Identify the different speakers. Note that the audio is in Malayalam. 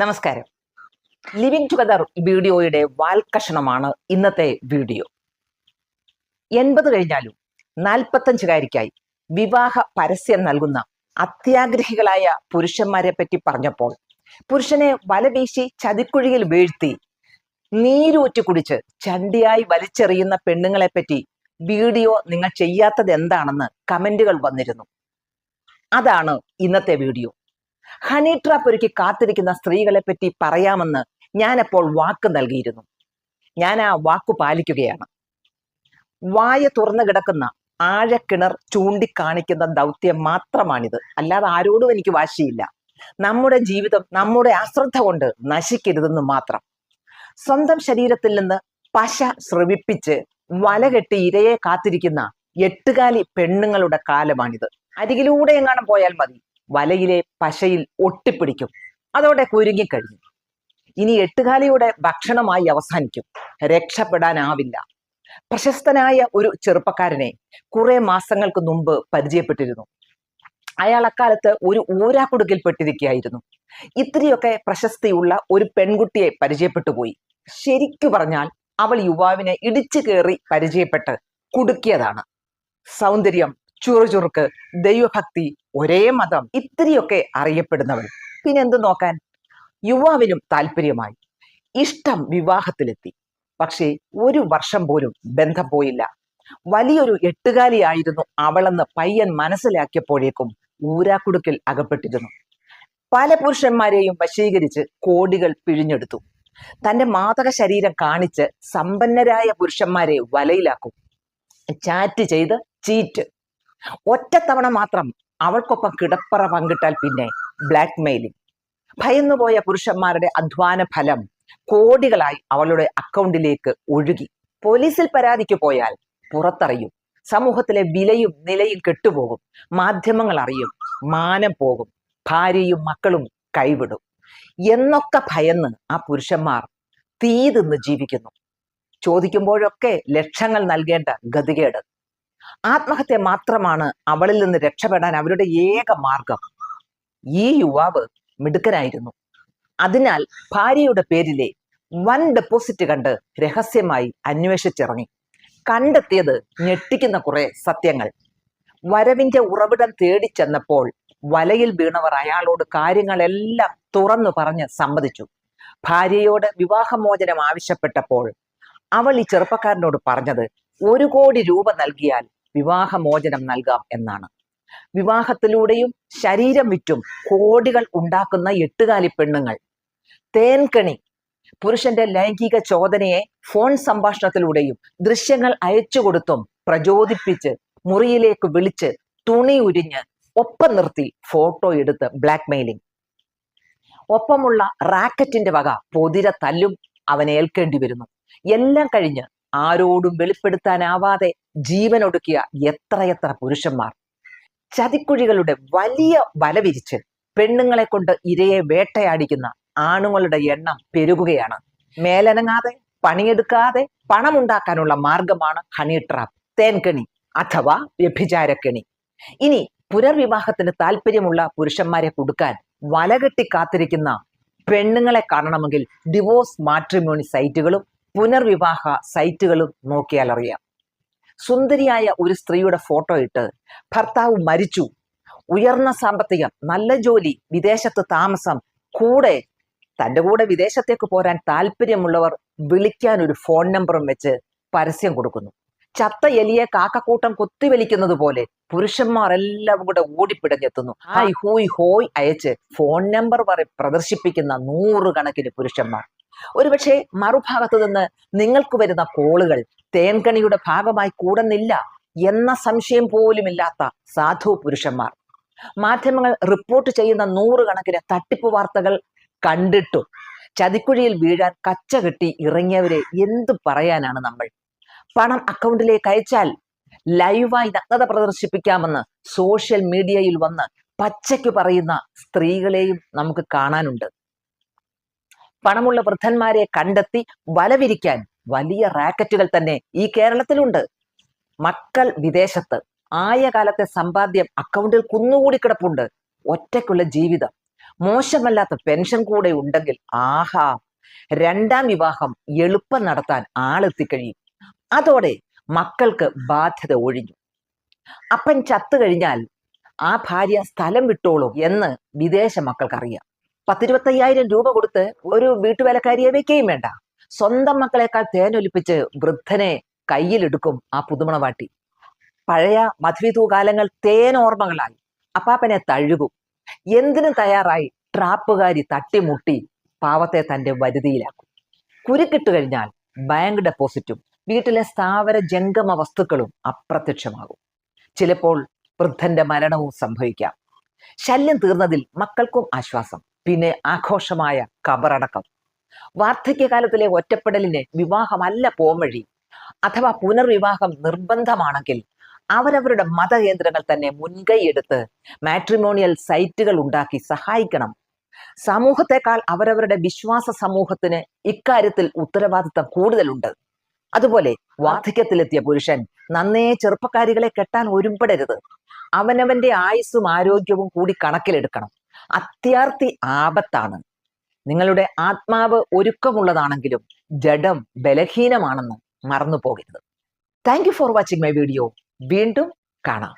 Speaker 1: നമസ്കാരം. ലിവിംഗ് ടുഗദർ വീഡിയോയുടെ വാൽക്കഷണമാണ് ഇന്നത്തെ വീഡിയോ. എൺപത് കഴിഞ്ഞാലും നാൽപ്പത്തഞ്ചുകാരിക്കായി വിവാഹ പരസ്യം നൽകുന്ന അത്യാഗ്രഹികളായ പുരുഷന്മാരെ പറ്റി പറഞ്ഞപ്പോൾ പുരുഷനെ വലവീശി ചതിക്കുഴിയിൽ വീഴ്ത്തി നീരൂറ്റി കുടിച്ച് ചണ്ടിയായി വലിച്ചെറിയുന്ന പെണ്ണുങ്ങളെ പറ്റി വീഡിയോ നിങ്ങൾ ചെയ്യാത്തത് എന്താണെന്ന് കമന്റുകൾ വന്നിരുന്നു. അതാണ് ഇന്നത്തെ വീഡിയോ. ഹണി ട്രാപ്പ് ഒരുക്കി കാത്തിരിക്കുന്ന സ്ത്രീകളെ പറ്റി പറയാമെന്ന് ഞാനപ്പോൾ വാക്ക് നൽകിയിരുന്നു. ഞാൻ ആ വാക്കു പാലിക്കുകയാണ്. വായ തുറന്നു കിടക്കുന്ന ആഴക്കിണർ ചൂണ്ടിക്കാണിക്കുന്ന ദൗത്യം മാത്രമാണിത്. അല്ലാതെ ആരോടും എനിക്ക് വാശിയില്ല. നമ്മുടെ ജീവിതം നമ്മുടെ അശ്രദ്ധ കൊണ്ട് നശിക്കരുതെന്ന് മാത്രം. സ്വന്തം ശരീരത്തിൽ നിന്ന് പശ ശ്രവിപ്പിച്ച് വലകെട്ടി ഇരയെ കാത്തിരിക്കുന്ന എട്ടുകാലി പെണ്ണുങ്ങളുടെ കാലമാണിത്. അരികിലൂടെ എങ്ങാനും പോയാൽ മതി. വലയിലെ പശയിൽ ഒട്ടിപ്പിടിക്കും. അതോടെ കുരുങ്ങിക്കഴിഞ്ഞു. ഇനി എട്ടുകാലിയുടെ ഭക്ഷണമായി അവസാനിക്കും. രക്ഷപ്പെടാനാവില്ല. പ്രശസ്തനായ ഒരു ചെറുപ്പക്കാരനെ കുറെ മാസങ്ങൾക്ക് മുമ്പ് പരിചയപ്പെട്ടിരുന്നു. അയാൾ അക്കാലത്ത് ഒരു ഊരാക്കുടുക്കിൽ പെട്ടിരിക്കുകയായിരുന്നു ഇത്രയൊക്കെ പ്രശസ്തിയുള്ള ഒരു പെൺകുട്ടിയെ പരിചയപ്പെട്ടുപോയി ശരിക്കു പറഞ്ഞാൽ അവൾ യുവാവിനെ ഇടിച്ചു കയറി പരിചയപ്പെട്ട് കുടുക്കിയതാണ്. സൗന്ദര്യം ചുറുചുറുക്ക് ദൈവഭക്തി ഒരേ മതം ഇത്രയൊക്കെ അറിയപ്പെടുന്നവൾ പിന്നെന്ത് നോക്കാൻ? യുവാവിനും താല്പര്യമായി. ഇഷ്ടം വിവാഹത്തിലെത്തി. പക്ഷേ ഒരു വർഷം പോലും ബന്ധം പോയില്ല. വലിയൊരു എട്ടുകാലിയായിരുന്നു അവളെന്ന് പയ്യൻ മനസ്സിലാക്കിയപ്പോഴേക്കും ഊരാക്കുടുക്കിൽ അകപ്പെട്ടിരുന്നു. പല പുരുഷന്മാരെയും വശീകരിച്ച് കോടികൾ പിഴിഞ്ഞെടുത്തു. തന്റെ മാതക ശരീരം കാണിച്ച് സമ്പന്നരായ പുരുഷന്മാരെ വലയിലാക്കും. ചാറ്റ് ചെയ്ത് ചീറ്റ്. ഒറ്റത്തവണ മാത്രം അവൾക്കൊപ്പം കിടപ്പറ പങ്കിട്ടാൽ പിന്നെ ബ്ലാക്ക് മെയിലിംഗ് ഭയന്നുപോയ പുരുഷന്മാരുടെ അധ്വാന ഫലം കോടികളായി അവളുടെ അക്കൗണ്ടിലേക്ക് ഒഴുകി. പോലീസിൽ പരാതിക്ക് പോയാൽ പുറത്തറിയും. സമൂഹത്തിലെ വിലയും നിലയും കെട്ടുപോകും. മാധ്യമങ്ങൾ അറിയും. മാനം പോകും. ഭാര്യയും മക്കളും കൈവിടും. എന്നൊക്കെ ഭയന്ന് ആ പുരുഷന്മാർ തീ തിന്ന് ജീവിക്കുന്നു. ചോദിക്കുമ്പോഴൊക്കെ ലക്ഷങ്ങൾ നൽകേണ്ട ഗതികേട്. ആത്മഹത്യ മാത്രമാണ് അവളിൽ നിന്ന് രക്ഷപ്പെടാൻ അവരുടെ ഏക മാർഗം. ഈ യുവാവ് മിടുക്കനായിരുന്നു. അതിനാൽ ഭാര്യയുടെ പേരിലെ വൻ ഡെപ്പോസിറ്റ് കണ്ട് രഹസ്യമായി അന്വേഷിച്ചിറങ്ങി. കണ്ടെത്തിയത് ഞെട്ടിക്കുന്ന കുറെ സത്യങ്ങൾ. വരവിന്റെ ഉറവിടം തേടി ചെന്നപ്പോൾ വലയിൽ വീണവർ അയാളോട് കാര്യങ്ങളെല്ലാം തുറന്നു പറഞ്ഞ് സമ്മതിച്ചു. ഭാര്യയോട് വിവാഹമോചനം ആവശ്യപ്പെട്ടപ്പോൾ അവൾ ഈ ചെറുപ്പക്കാരനോട് പറഞ്ഞത് ഒരു കോടി രൂപ നൽകിയാൽ വിവാഹമോചനം നൽകാം എന്നാണ്. വിവാഹത്തിലൂടെയും ശരീരം വിറ്റും കോടികൾ ഉണ്ടാക്കുന്ന എട്ടുകാലി പെണ്ണുങ്ങൾ. തേൻകണി പുരുഷന്റെ ലൈംഗിക ചോദനയെ ഫോൺ സംഭാഷണത്തിലൂടെയും ദൃശ്യങ്ങൾ അയച്ചു കൊടുത്തും പ്രചോദിപ്പിച്ച് മുറിയിലേക്ക് വിളിച്ച് തുണി ഉരിഞ്ഞ് ഒപ്പം നിർത്തി ഫോട്ടോ എടുത്ത് ബ്ലാക്ക് മെയിലിംഗ് ഒപ്പമുള്ള റാക്കറ്റിന്റെ വക പൊതിര തല്ലും അവൻ ഏൽക്കേണ്ടി വരുന്നു. എല്ലാം കഴിഞ്ഞ് ആരോടും വെളിപ്പെടുത്താനാവാതെ ജീവനൊടുക്കിയ എത്രയെത്ര പുരുഷന്മാർ? ചതിക്കുഴികളുടെ വലിയ വല വിരിച്ച് പെണ്ണുങ്ങളെ കൊണ്ട് ഇരയെ വേട്ടയാടിക്കുന്ന ആണുങ്ങളുടെ എണ്ണം പെരുകുകയാണ്. മേലനങ്ങാതെ പണിയെടുക്കാതെ പണമുണ്ടാക്കാനുള്ള മാർഗമാണ് ഹണി ട്രാപ്പ് തേൻകണി അഥവാ വ്യഭിചാരക്കണി. ഇനി പുനർവിവാഹത്തിന് താല്പര്യമുള്ള പുരുഷന്മാരെ കൊടുക്കാൻ വലകെട്ടി കാത്തിരിക്കുന്ന പെണ്ണുങ്ങളെ കാണണമെങ്കിൽ ഡിവോഴ്സ് മാട്രിമോണി സൈറ്റുകളും പുനർവിവാഹ സൈറ്റുകളും നോക്കിയാൽ അറിയാം സുന്ദരിയായ ഒരു സ്ത്രീയുടെ ഫോട്ടോ ഇട്ട് ഭർത്താവ് മരിച്ചു. ഉയർന്ന സാമ്പത്തികം നല്ല ജോലി വിദേശത്ത് താമസം കൂടെ തന്റെ കൂടെ വിദേശത്തേക്ക് പോരാൻ താല്പര്യമുള്ളവർ വിളിക്കാൻ ഒരു ഫോൺ നമ്പറും വെച്ച് പരസ്യം കൊടുക്കുന്നു. ചത്ത എലിയെ കാക്കക്കൂട്ടം കൊത്തിവലിക്കുന്നത് പോലെ പുരുഷന്മാർ എല്ലാം കൂടെ ഓടിപ്പിടഞ്ഞെത്തുന്നു. ഹായ് ഹൂയ് ഹോയ് അയച്ച് ഫോൺ നമ്പർ വരെ പ്രദർശിപ്പിക്കുന്ന നൂറുകണക്കിന് പുരുഷന്മാർ. ഒരുപക്ഷെ മറുഭാഗത്ത് നിന്ന് നിങ്ങൾക്ക് വരുന്ന കോളുകൾ തേൻകണിയുടെ ഭാഗമായി കൂടുന്നില്ല എന്ന സംശയം പോലുമില്ലാത്ത സാധു പുരുഷന്മാർ. മാധ്യമങ്ങൾ റിപ്പോർട്ട് ചെയ്യുന്ന നൂറുകണക്കിന് തട്ടിപ്പ് വാർത്തകൾ കണ്ടിട്ടും ചതിക്കുഴിയിൽ വീഴാൻ കച്ച കെട്ടി ഇറങ്ങിയവരെ എന്തു പറയാനാണ് നമ്മൾ? പണം അക്കൗണ്ടിലേക്ക് അയച്ചാൽ ലൈവായി നഗ്നത പ്രദർശിപ്പിക്കാമെന്ന് സോഷ്യൽ മീഡിയയിൽ വന്ന് പച്ചയ്ക്ക് പറയുന്ന സ്ത്രീകളെയും നമുക്ക് കാണാനുണ്ട്. പണമുള്ള വൃദ്ധന്മാരെ കണ്ടെത്തി വലവിരിക്കാൻ വലിയ റാക്കറ്റുകൾ തന്നെ ഈ കേരളത്തിലുണ്ട്. മക്കൾ വിദേശത്ത്. ആയ കാലത്തെ സമ്പാദ്യം അക്കൗണ്ടിൽ കുന്നുകൂടി കിടപ്പുണ്ട്. ഒറ്റയ്ക്കുള്ള ജീവിതം. മോശമല്ലാത്ത പെൻഷൻ കൂടെ ഉണ്ടെങ്കിൽ ആഹാ. രണ്ടാം വിവാഹം എളുപ്പം നടത്താൻ ആളെത്തിക്കഴിയും. അതോടെ മക്കൾക്ക് ബാധ്യത ഒഴിഞ്ഞു. അപ്പൻ ചത്തു കഴിഞ്ഞാൽ ആ ഭാര്യ സ്ഥലം വിട്ടോളൂ എന്ന് വിദേശ മക്കൾക്കറിയാം. പത്തിരുപത്തയ്യായിരം രൂപ കൊടുത്ത് ഒരു വീട്ടുവേലക്കാരിയെ വെക്കുകയും വേണ്ട. സ്വന്തം മക്കളെക്കാൾ തേനൊലിപ്പിച്ച് വൃദ്ധനെ കയ്യിലെടുക്കും ആ പുതുമണവാട്ടി പഴയ മധുവിധു കാലങ്ങൾ തേനോർമ്മകളായി. അപ്പാപ്പനെ തഴുകും. എന്തിനും തയ്യാറായി ട്രാപ്പുകാരി തട്ടിമുട്ടി പാവത്തെ തന്റെ വരുതിയിലാക്കും. കുരുക്കിട്ട് കഴിഞ്ഞാൽ ബാങ്ക് ഡെപ്പോസിറ്റും വീട്ടിലെ സ്ഥാവര ജംഗമ വസ്തുക്കളും അപ്രത്യക്ഷമാകും. ചിലപ്പോൾ വൃദ്ധന്റെ മരണവും സംഭവിക്കാം. ശല്യം തീർന്നതിൽ മക്കൾക്കും ആശ്വാസം പിന്നെ ആഘോഷമായ കബറടക്കം. വാർദ്ധക്യകാലത്തിലെ ഒറ്റപ്പെടലിന് വിവാഹമല്ല പോംവഴി അഥവാ പുനർവിവാഹം നിർബന്ധമാണെങ്കിൽ അവരവരുടെ മതകേന്ദ്രങ്ങൾ തന്നെ മുൻകൈയെടുത്ത് മാട്രിമോണിയൽ സൈറ്റുകൾ ഉണ്ടാക്കി സഹായിക്കണം. സമൂഹത്തെക്കാൾ അവരവരുടെ വിശ്വാസ സമൂഹത്തിന് ഇക്കാര്യത്തിൽ ഉത്തരവാദിത്തം കൂടുതലുണ്ട്. അതുപോലെ വാർദ്ധക്യത്തിലെത്തിയ പുരുഷൻ നന്നേ ചെറുപ്പക്കാരികളെ കെട്ടാൻ ഒരുമ്പെടരുത്. അവനവന്റെ ആയുസ്സും ആരോഗ്യവും കൂടി കണക്കിലെടുക്കണം. അത്യാർത്തി ആപത്താണ്. നിങ്ങളുടെ ആത്മാവ് ഒരുക്കമുള്ളതാണെങ്കിലും ജഡം ബലഹീനമാണെന്ന് മറന്നു പോകരുത് thank you for watching my video വീണ്ടും കാണാം.